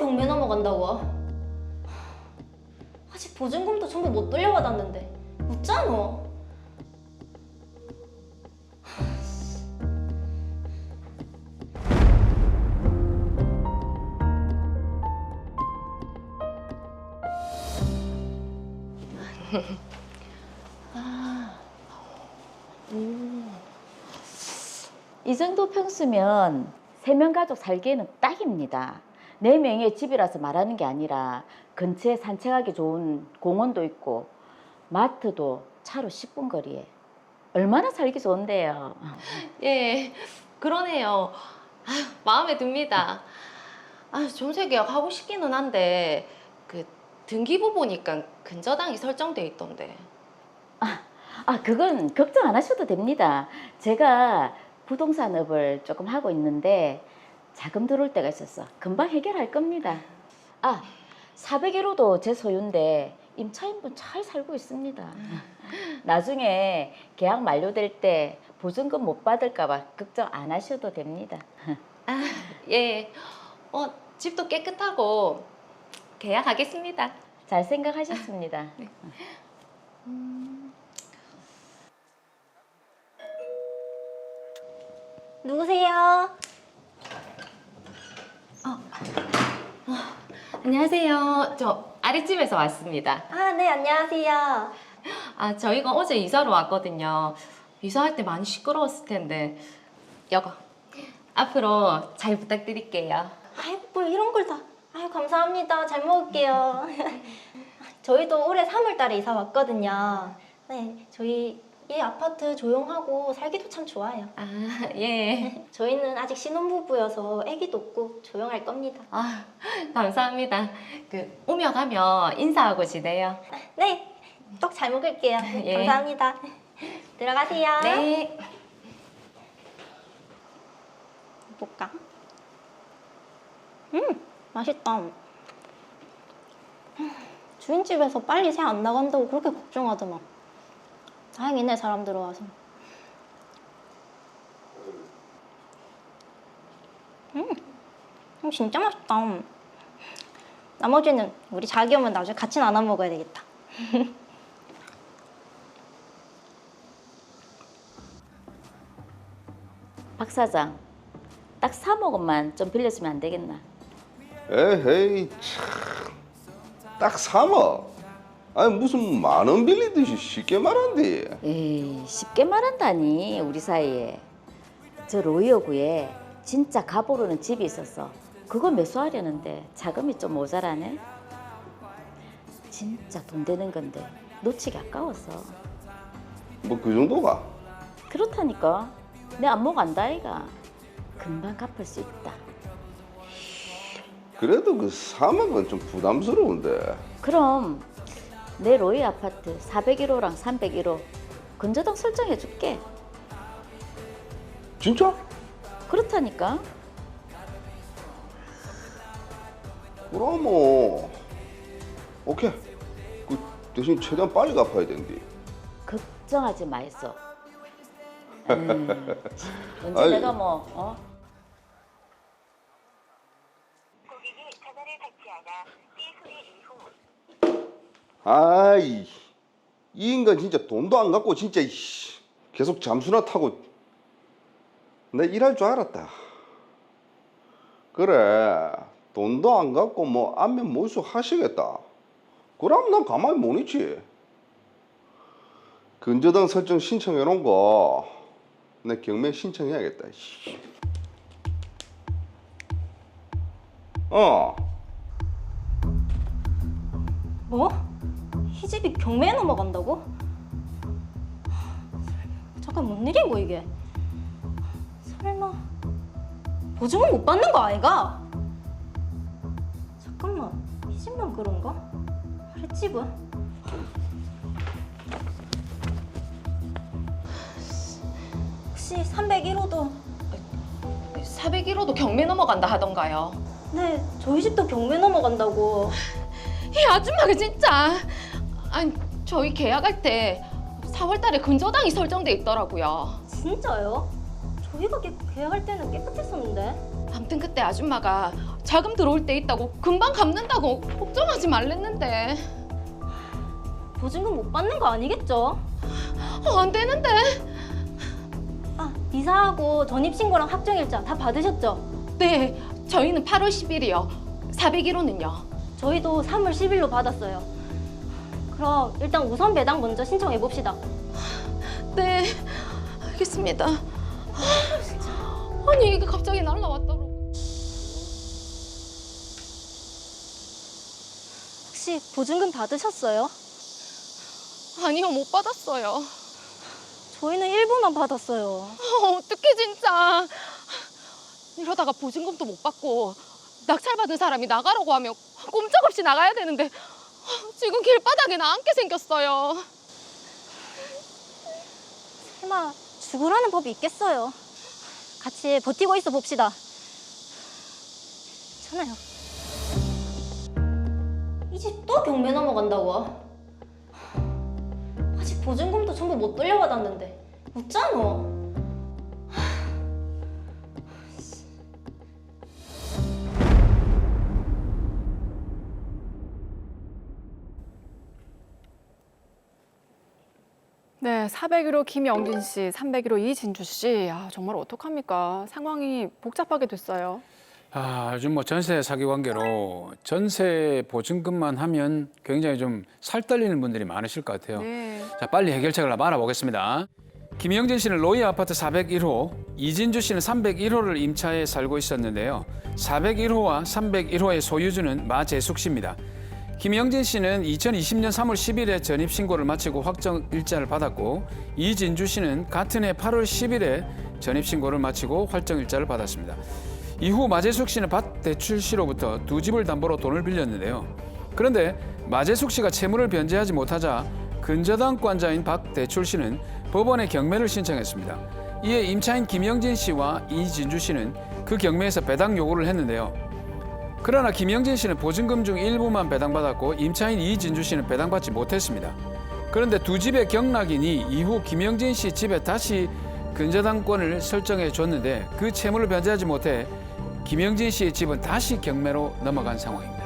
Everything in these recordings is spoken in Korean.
경매 넘어간다고? 아직 보증금도 전부 못 돌려받았는데 묻잖아. 이 정도 평수면 세명 가족 살기에는 딱입니다. 네 명의 집이라서 말하는 게 아니라 근처에 산책하기 좋은 공원도 있고 마트도 차로 10분 거리에 얼마나 살기 좋은데요. 예, 그러네요. 아유, 마음에 듭니다. 아, 전세 계약 하고 싶기는 한데 그 등기부 보니까 근저당이 설정돼 있던데. 아, 그건 걱정 안 하셔도 됩니다. 제가 부동산업을 조금 하고 있는데 자금 들어올 때가 있었어. 금방 해결할 겁니다. 아, 401호도 제 소유인데 임차인분 잘 살고 있습니다. 나중에 계약 만료될 때 보증금 못 받을까 봐 걱정 안 하셔도 됩니다. 아, 예. 어, 집도 깨끗하고 계약하겠습니다. 잘 생각하셨습니다. 누구세요? 안녕하세요. 저 아랫집에서 왔습니다. 아, 네, 안녕하세요. 아, 저희가 어제 이사로 왔거든요. 이사할 때 많이 시끄러웠을 텐데. 여거. 앞으로 잘 부탁드릴게요. 아이고, 뭐 이런 걸 다. 아유, 감사합니다. 잘 먹을게요. 저희도 올해 3월 달에 이사 왔거든요. 네, 저희 이 아파트 조용하고 살기도 참 좋아요. 아, 예. 저희는 아직 신혼부부여서 아기도 없고 조용할 겁니다. 아, 감사합니다. 그 오며 가며 인사하고 지내요. 네, 떡 잘 먹을게요. 예. 감사합니다. 들어가세요. 네. 볼까? 음, 맛있다. 음, 주인집에서 빨리 새 안 나간다고 그렇게 걱정하더만. 다행이네, 사람 들어와서. 음, 음, 진짜 맛있다. 나머지는 우리 자기 오면 나중에 같이 나눠 먹어야 되겠다. 박 사장, 딱 3억원만 좀 빌려주면 안 되겠나? 에헤이 참. 딱 3억. 아니 무슨 만 원 빌리듯이 쉽게 말한디. 에이, 쉽게 말한다니 우리 사이에. 저 로이어구에 진짜 가보르는 집이 있었어. 그거 매수하려는데 자금이 좀 모자라네. 진짜 돈 되는 건데 놓치기 아까워서. 뭐 그 정도가? 그렇다니까. 내 안목 안다 아이가. 금방 갚을 수 있다. 그래도 그 3억은 좀 부담스러운데. 그럼 내 로이 아파트 401호랑 301호 근저당 설정해 줄게 진짜? 그렇다니까 그럼 뭐 오케이. 그 대신 최대한 빨리 갚아야 된디. 걱정하지 마이소. 음, 언제 아이. 내가 뭐 어? 고객이 전화를 받지 않아 삐 소리 이후 아이 이 인간 진짜 돈도 안 갖고 진짜 이씨, 계속 잠수나 타고 내 일할 줄 알았다. 그래 돈도 안 갖고 뭐 안면 몰수 하시겠다. 그럼 난 가만히 못 있지. 근저당 설정 신청해 놓은 거 내 경매 신청해야겠다. 씨. 어. 뭐? 이 집이 경매에 넘어간다고? 잠깐 뭔 일이고 이게? 설마 보증은 못 받는 거 아이가? 잠깐만 이 집만 그런가? 아랫집은? 혹시 301호도 401호도 경매 넘어간다 하던가요. 네 저희 집도 경매 넘어간다고 이 아줌마가 진짜. 아니, 저희 계약할 때 4월 달에 근저당이 설정돼 있더라고요. 진짜요? 저희가 계- 계약할 때는 깨끗했었는데 아무튼 그때 아줌마가 자금 들어올 때 있다고 금방 갚는다고 걱정하지 말랬는데 보증금 못 받는 거 아니겠죠? 어, 안 되는데 아, 이사하고 전입신고랑 확정일자 다 받으셨죠? 네 저희는 8월 10일이요 401호는요 저희도 3월 10일로 받았어요. 그럼 일단 우선 배당 먼저 신청해 봅시다. 네 알겠습니다 아, 아니 이게 갑자기 날라왔더라고 혹시 보증금 받으셨어요? 아니요 못 받았어요 저희는 일부만 받았어요. 어, 어떡해 진짜 이러다가 보증금도 못 받고 낙찰받은 사람이 나가라고 하면 꼼짝없이 나가야 되는데 지금 길바닥에 나 앉게 생겼어요 설마 죽으라는 법이 있겠어요. 같이 버티고 있어 봅시다. 괜찮아요. 이집또 경매 넘어간다고? 아직 보증금도 전부 못 돌려받았는데 웃잖아. 네, 401호 김영진 씨, 301호 이진주 씨. 아, 정말 어떡합니까? 상황이 복잡하게 됐어요. 아, 요즘 뭐 전세 사기 관계로 전세 보증금만 하면 굉장히 좀 살떨리는 분들이 많으실 것 같아요. 네. 자, 빨리 해결책을 알아보겠습니다. 김영진 씨는 로이 아파트 401호, 이진주 씨는 301호를 임차해 살고 있었는데요. 401호와 301호의 소유주는 마재숙 씨입니다. 김영진 씨는 2020년 3월 10일에 전입 신고를 마치고 확정 일자를 받았고 이진주 씨는 같은 해 8월 10일에 전입 신고를 마치고 확정 일자를 받았습니다. 이후 마재숙 씨는 밭 대출 씨로부터 두 집을 담보로 돈을 빌렸는데요. 그런데 마재숙 씨가 채무를 변제하지 못하자 근저당권자인 박 대출 씨는 법원에 경매를 신청했습니다. 이에 임차인 김영진 씨와 이진주 씨는 그 경매에서 배당 요구를 했는데요. 그러나 김영진 씨는 보증금 중 일부만 배당받았고 임차인 이진주 씨는 배당받지 못했습니다. 그런데 두 집의 경락인이 이후 김영진 씨 집에 다시 근저당권을 설정해 줬는데 그 채무를 변제하지 못해 김영진 씨의 집은 다시 경매로 넘어간 상황입니다.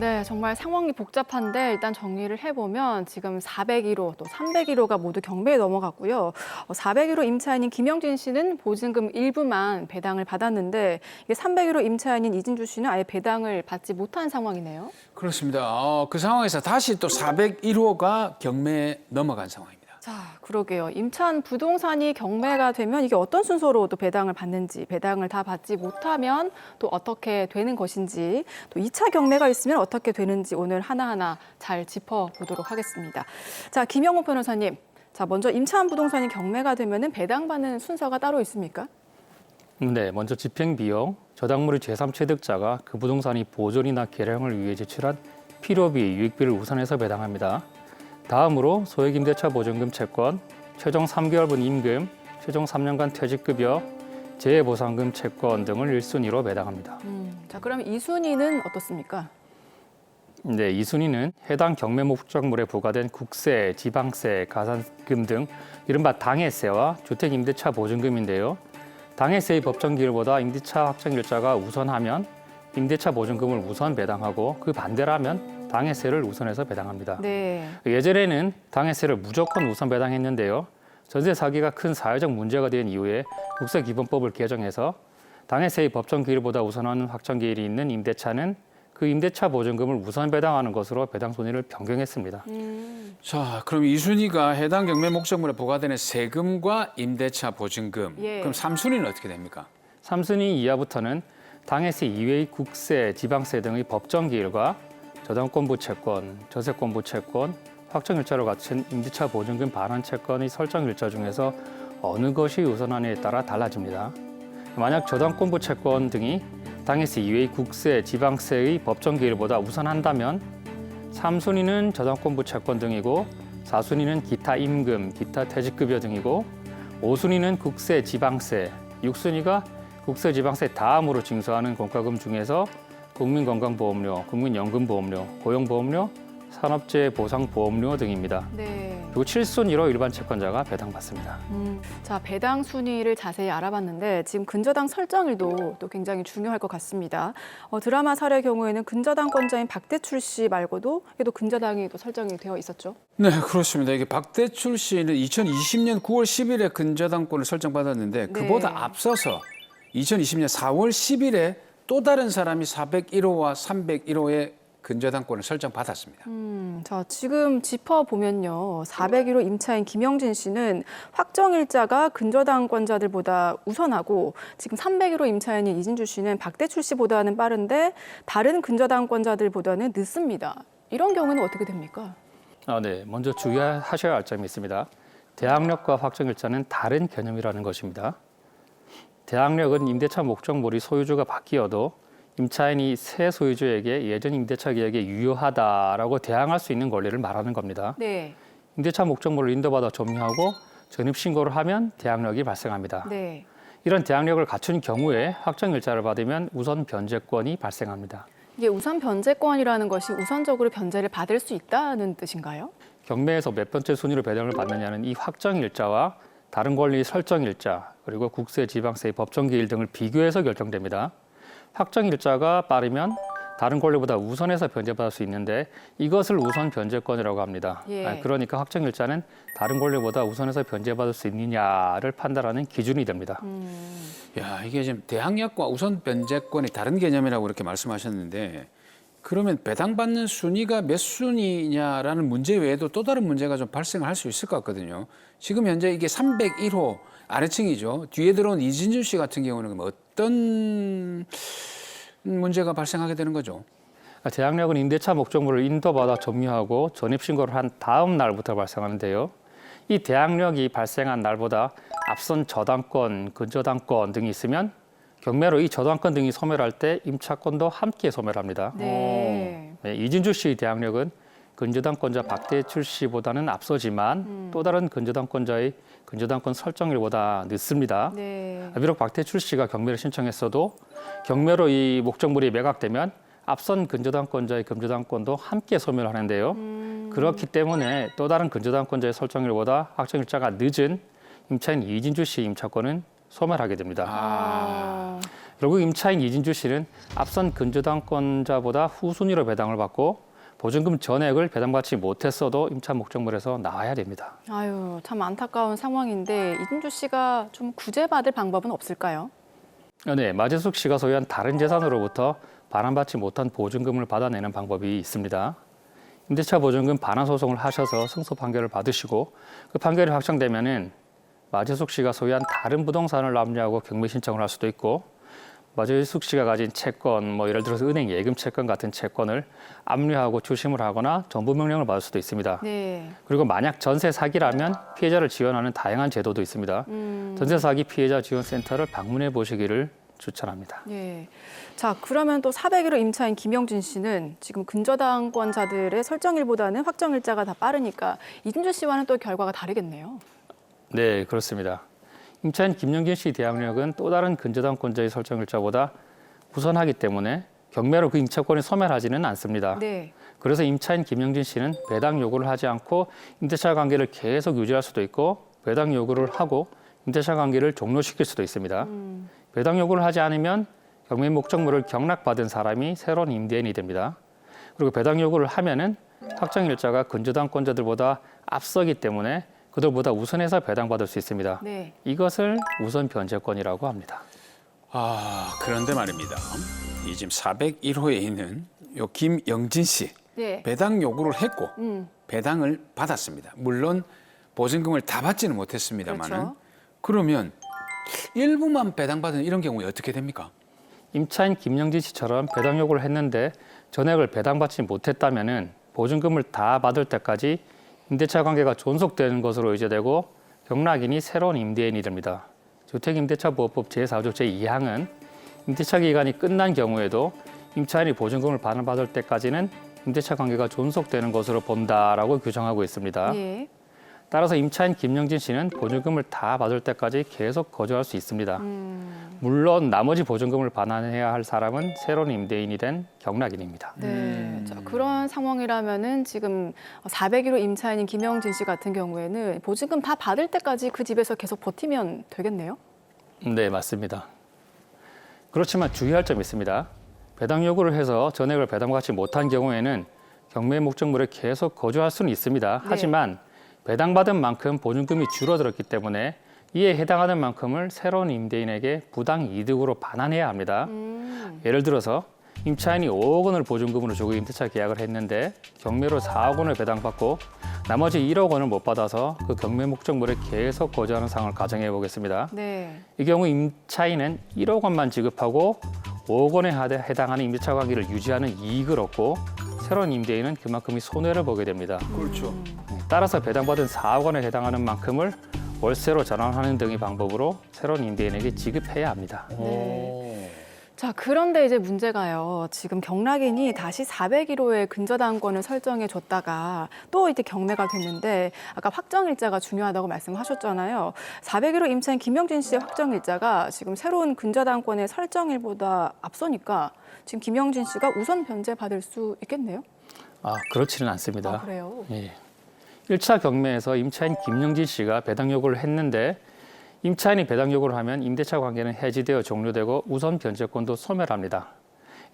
네, 정말 상황이 복잡한데 일단 정리를 해보면 지금 401호 또 301호가 모두 경매에 넘어갔고요. 401호 임차인인 김영진 씨는 보증금 일부만 배당을 받았는데 이게 301호 임차인인 이진주 씨는 아예 배당을 받지 못한 상황이네요. 그렇습니다. 어, 그 상황에서 다시 또 401호가 경매에 넘어간 상황입니다. 자, 그러게요. 임차한 부동산이 경매가 되면 이게 어떤 순서로 또 배당을 받는지, 배당을 다 받지 못하면 또 어떻게 되는 것인지, 또 2차 경매가 있으면 어떻게 되는지 오늘 하나하나 잘 짚어보도록 하겠습니다. 자, 김영호 변호사님. 자, 먼저 임차한 부동산이 경매가 되면은 배당받는 순서가 따로 있습니까? 네, 먼저 집행 비용, 저당물의 제3취득자가 그 부동산이 보존이나 개량을 위해 제출한 필요비, 유익비를 우선해서 배당합니다. 다음으로 소액임대차 보증금 채권, 최종 3개월분 임금, 최종 3년간 퇴직급여, 재해보상금 채권 등을 1순위로 배당합니다. 음, 자, 그럼 이 순위는 어떻습니까? 네, 이 순위는 해당 경매 목적물에 부과된 국세, 지방세, 가산금 등 이른바 당해세와 주택임대차 보증금인데요. 당해세의 법정 기일보다 임대차 확정 일자가 우선하면 임대차 보증금을 우선 배당하고 그 반대라면 당해세를 우선해서 배당합니다. 네. 예전에는 당해세를 무조건 우선 배당했는데요. 전세 사기가 큰 사회적 문제가 된 이후에 국세 기본법을 개정해서 당해세의 법정 기일보다 우선하는 확정 기일이 있는 임대차는 그 임대차 보증금을 우선 배당하는 것으로 배당 순위를 변경했습니다. 음, 자, 그럼 이 순위가 해당 경매 목적물에 부과되는 세금과 임대차 보증금. 예. 그럼 3순위는 어떻게 됩니까? 삼순위 이하부터는 당해세 이외의 국세, 지방세 등의 법정 기일과 저당권부 채권, 저세권부 채권, 확정 일자로 갖춘 임대차 보증금 반환 채권의 설정 일자 중에서 어느 것이 우선하느냐에 따라 달라집니다. 만약 저당권부 채권 등이 당해세 이외의 국세, 지방세의 법정 기일보다 우선한다면 삼순위는 저당권부 채권 등이고 사순위는 기타 임금, 기타 퇴직급여 등이고 오순위는 국세, 지방세, 육순위가 국세, 지방세 다음으로 징수하는 공과금 중에서 국민건강보험료, 국민연금보험료, 고용보험료, 산업재해 보상 보험료 등입니다. 네. 그리고 7순위로 일반 채권자가 배당받습니다. 음, 자 배당 순위를 자세히 알아봤는데 지금 근저당 설정일도 또 굉장히 중요할 것 같습니다. 어, 드라마 사례 경우에는 근저당권자인 박대출 씨 말고도 또 근저당이 또 설정이 되어 있었죠. 네, 그렇습니다. 이게 박대출 씨는 2020년 9월 10일에 근저당권을 설정받았는데 네. 그보다 앞서서 2020년 4월 10일에 또 다른 사람이 401호와 301호의 근저당권을 설정받았습니다. 음, 자 지금 짚어 보면요, 401호 임차인 김영진 씨는 확정일자가 근저당권자들보다 우선하고 지금 301호 임차인인 이진주 씨는 박대출 씨보다는 빠른데 다른 근저당권자들보다는 늦습니다. 이런 경우는 어떻게 됩니까? 아, 네. 먼저 주의하셔야 할 점이 있습니다. 대항력과 확정일자는 다른 개념이라는 것입니다. 대항력은 임대차 목적물이 소유주가 바뀌어도 임차인이 새 소유주에게 예전 임대차 계약에 유효하다라고 대항할 수 있는 권리를 말하는 겁니다. 네, 임대차 목적물을 인도받아 점유하고 전입 신고를 하면 대항력이 발생합니다. 네. 이런 대항력을 갖춘 경우에 확정 일자를 받으면 우선 변제권이 발생합니다. 이게 우선 변제권이라는 것이 우선적으로 변제를 받을 수 있다는 뜻인가요? 경매에서 몇 번째 순위로 배당을 받느냐는 이 확정 일자와 다른 권리 설정 일자 그리고 국세, 지방세, 법정기일 등을 비교해서 결정됩니다. 확정 일자가 빠르면 다른 권리보다 우선해서 변제받을 수 있는데 이것을 우선 변제권이라고 합니다. 예. 아, 그러니까 확정일자는 다른 권리보다 우선해서 변제받을 수 있느냐를 판단하는 기준이 됩니다. 야, 이게 지금 대항력과 우선 변제권이 다른 개념이라고 이렇게 말씀하셨는데 그러면 배당받는 순위가 몇 순위냐라는 문제 외에도 또 다른 문제가 좀 발생을 할수 있을 것 같거든요. 지금 현재 이게 301호 아래층이죠. 뒤에 들어온 이진준 씨 같은 경우는 어떤 문제가 발생하게 되는 거죠? 아, 대항력은 임대차 목적물을 인도받아 점유하고 전입신고를 한 다음 날부터 발생하는데요. 이 대항력이 발생한 날보다 앞선 저당권, 근저당권 등이 있으면 경매로 이 저당권 등이 소멸할 때 임차권도 함께 소멸합니다. 네. 네, 이진주 씨의 대항력은 근저당권자 박대출 씨보다는 앞서지만 또 다른 근저당권자의 근저당권 설정일보다 늦습니다. 네. 비록 박대출 씨가 경매를 신청했어도 경매로 이 목적물이 매각되면 앞선 근저당권자의 금저당권도 함께 소멸하는데요. 그렇기 때문에 또 다른 근저당권자의 설정일보다 확정일자가 늦은 임차인 이진주 씨 임차권은 소멸하게 됩니다. 아. 결국 임차인 이진주 씨는 앞선 근저당권자보다 후순위로 배당을 받고 보증금 전액을 배당받지 못했어도 임차 목적물에서 나와야 됩니다. 아유, 참 안타까운 상황인데 이진주 씨가 좀 구제받을 방법은 없을까요? 어, 네, 마재숙 씨가 소유한 다른 재산으로부터 반환받지 못한 보증금을 받아내는 방법이 있습니다. 임대차 보증금 반환 소송을 하셔서 승소 판결을 받으시고 그 판결이 확정되면은 마재숙 씨가 소유한 다른 부동산을 압류하고 경매 신청을 할 수도 있고 마재숙 씨가 가진 채권, 뭐 예를 들어서 은행 예금 채권 같은 채권을 압류하고 추심을 하거나 전부 명령을 받을 수도 있습니다. 네. 그리고 만약 전세 사기라면 피해자를 지원하는 다양한 제도도 있습니다. 음. 전세 사기 피해자 지원 센터를 방문해 보시기를 추천합니다. 예. 자, 그러면 또 401호 임차인 김영진 씨는 지금 근저당권자들의 설정일보다는 확정일자가 다 빠르니까 이진주 씨와는 또 결과가 다르겠네요. 네, 그렇습니다. 임차인 김영진 씨 대항력은 또 다른 근저당권자의 설정 일자보다 우선하기 때문에 경매로 그 임차권이 소멸하지는 않습니다. 네. 그래서 임차인 김영진 씨는 배당 요구를 하지 않고 임대차 관계를 계속 유지할 수도 있고 배당 요구를 하고 임대차 관계를 종료시킬 수도 있습니다. 배당 요구를 하지 않으면 경매 목적물을 경락받은 사람이 새로운 임대인이 됩니다. 그리고 배당 요구를 하면은 확정일자가 근저당권자들보다 앞서기 때문에 그들보다 우선해서 배당받을 수 있습니다. 네. 이것을 우선 변제권이라고 합니다. 아, 그런데 말입니다. 이 지금 401호에 있는 요 김영진 씨 네. 배당 요구를 했고 음. 배당을 받았습니다. 물론 보증금을 다 받지는 못했습니다만은 그렇죠. 그러면 일부만 배당받은 이런 경우에 어떻게 됩니까? 임차인 김영진 씨처럼 배당 요구를 했는데 전액을 배당받지 못했다면은 보증금을 다 받을 때까지 임대차 관계가 존속되는 것으로 의제되고 경락인이 새로운 임대인이 됩니다. 주택임대차보호법 제4조 제2항은 임대차 기간이 끝난 경우에도 임차인이 보증금을 반환받을 때까지는 임대차 관계가 존속되는 것으로 본다라고 규정하고 있습니다. 예. 따라서 임차인 김영진 씨는 보증금을 다 받을 때까지 계속 거주할 수 있습니다. 음. 물론 나머지 보증금을 반환해야 할 사람은 새로운 임대인이 된 경락인입니다. 네. 자, 그런 상황이라면은 지금 401호 임차인인 김영진 씨 같은 경우에는 보증금 다 받을 때까지 그 집에서 계속 버티면 되겠네요. 네, 맞습니다. 그렇지만 주의할 점이 있습니다. 배당 요구를 해서 전액을 배당받지 못한 경우에는 경매 목적물에 계속 거주할 수는 있습니다. 하지만 배당받은 만큼 보증금이 줄어들었기 때문에 이에 해당하는 만큼을 새로운 임대인에게 부당 이득으로 반환해야 합니다. 예를 들어서 임차인이 5억 원을 보증금으로 주고 임대차 계약을 했는데 경매로 4억 원을 배당받고 나머지 1억 원을 못 받아서 그 경매 목적물에 계속 거주하는 상황을 가정해 보겠습니다. 네. 이 경우 임차인은 1억 원만 지급하고 5억 원에 해당하는 임대차 관계를 유지하는 이익을 얻고 새로운 임대인은 그만큼의 손해를 보게 됩니다. 그렇죠. 따라서 배당받은 4억 원에 해당하는 만큼을 월세로 전환하는 등의 방법으로 새로운 임대인에게 지급해야 합니다. 네. 자, 그런데 이제 문제가요. 지금 경락인이 다시 401호의 근저당권을 설정해 줬다가 또 이제 경매가 됐는데 아까 확정일자가 중요하다고 말씀하셨잖아요. 401호 임차인 김영진 씨의 확정일자가 지금 새로운 근저당권의 설정일보다 앞서니까 지금 김영진 씨가 우선 변제 받을 수 있겠네요. 아, 그렇지는 않습니다. 아, 그래요? 예. 1차 경매에서 임차인 김영진 씨가 배당 요구를 했는데 임차인이 배당 요구를 하면 임대차 관계는 해지되어 종료되고 우선 변제권도 소멸합니다.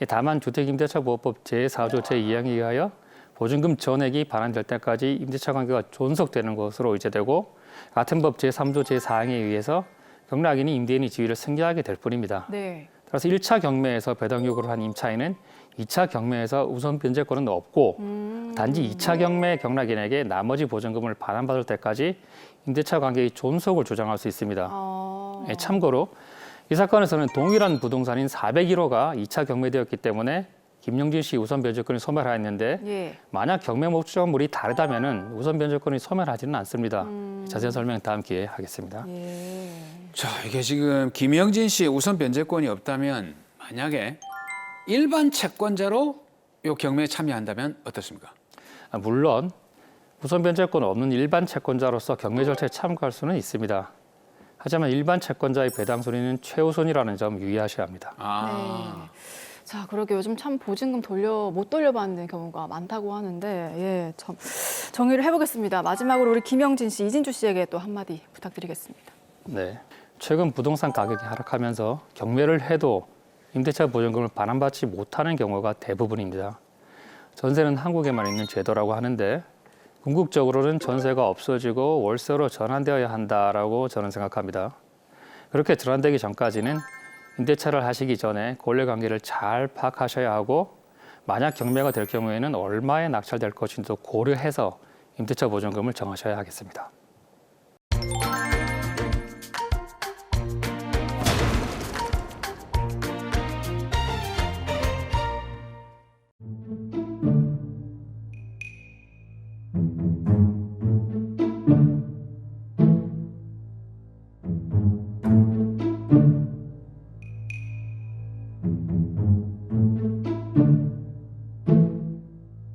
예, 다만 주택임대차보호법 제4조 제2항에 의하여 보증금 전액이 반환될 때까지 임대차 관계가 존속되는 것으로 의제되고 같은 법 제3조 제4항에 의해서 경락인이 임대인의 지위를 승계하게 될 뿐입니다. 네. 따라서 1차 경매에서 배당 요구를 한 임차인은 2차 경매에서 우선 변제권은 없고 음. 단지 2차 경매 경락인에게 나머지 보증금을 반환받을 때까지 임대차 관계의 존속을 주장할 수 있습니다. 어. 예, 참고로 이 사건에서는 동일한 부동산인 401호가 2차 경매되었기 때문에 김영진 씨 우선 변제권이 소멸하였는데 예. 만약 경매 목적물이 다르다면 은 우선 변제권이 소멸하지는 않습니다. 음. 자세한 설명 다음 기회에 하겠습니다. 예. 자, 이게 지금 김영진 씨의 우선 변제권이 없다면 만약에 일반 채권자로 요 경매에 참여한다면 어떻습니까? 아, 물론 우선 변제권 없는 일반 채권자로서 경매 절차에 참가할 수는 있습니다. 하지만 일반 채권자의 배당 순위는 최우선이라는 점 유의하셔야 합니다. 아. 자, 그러게 요즘 참 보증금 돌려 못 돌려받는 경우가 많다고 하는데 예, 참 정리를 해보겠습니다. 마지막으로 우리 김영진 씨, 이진주 씨에게 또 한마디 부탁드리겠습니다. 네. 최근 부동산 가격이 하락하면서 경매를 해도 임대차 보증금을 반환받지 못하는 경우가 대부분입니다. 전세는 한국에만 있는 제도라고 하는데 궁극적으로는 전세가 없어지고 월세로 전환되어야 한다라고 저는 생각합니다. 그렇게 전환되기 전까지는 임대차를 하시기 전에 권리 관계를 잘 파악하셔야 하고 만약 경매가 될 경우에는 얼마에 낙찰될 것인지도 고려해서 임대차 보증금을 정하셔야 하겠습니다.